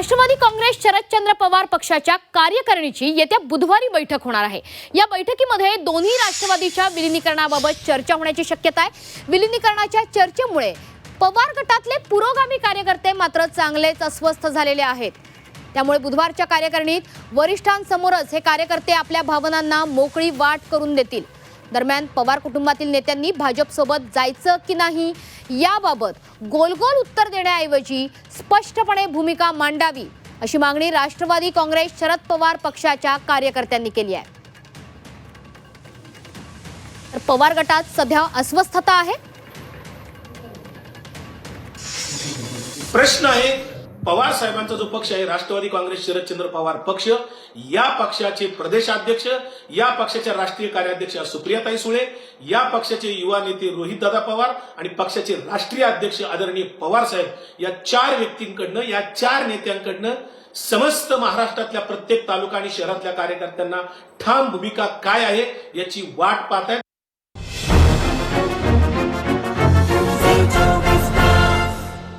राष्ट्रवादी काँग्रेस शरदचंद्र पवार पक्षाच्या कार्यकारिणीची येत्या बुधवारी बैठक होणार आहे. या बैठकीमध्ये दोन्ही राष्ट्रवादीच्या विलिनीकरणाबाबत चर्चा होण्याची शक्यता आहे. विलिनीकरणाच्या चर्चेमुळे पवार गटातले पुरोगामी कार्यकर्ते मात्र चांगलेच अस्वस्थ झालेले आहेत. त्यामुळे बुधवारच्या कार्यकारिणीत वरिष्ठांसमोरच हे कार्यकर्ते आपल्या भावनांना मोकळी वाट करून देतील. दरम्यान पवार कुटुंबातील नेत्यांनी भाजपसोबत जायचं की नाही याबाबत गोलगोल उत्तर देण्याऐवजी स्पष्टपणे भूमिका मांडावी अशी मागणी राष्ट्रवादी काँग्रेस शरद पवार पक्षाच्या कार्यकर्त्यांनी केली आहे. तर पवार गटात सध्या अस्वस्थता आहे? प्रश्न आहे पवार साहेबांचा जो पक्ष आहे राष्ट्रवादी काँग्रेस शरदचंद्र पवार पक्ष या पक्षाचे प्रदेशाध्यक्ष या पक्षाच्या राष्ट्रीय कार्याध्यक्ष सुप्रियाताई सुळे या पक्षाचे युवा नेते रोहितदादा पवार आणि पक्षाचे राष्ट्रीय अध्यक्ष आदरणीय पवार साहेब या चार व्यक्तींकडनं या चार नेत्यांकडनं समस्त महाराष्ट्रातल्या प्रत्येक तालुका आणि शहरातल्या कार्यकर्त्यांना ठाम भूमिका काय आहे याची वाट पाहत आहेत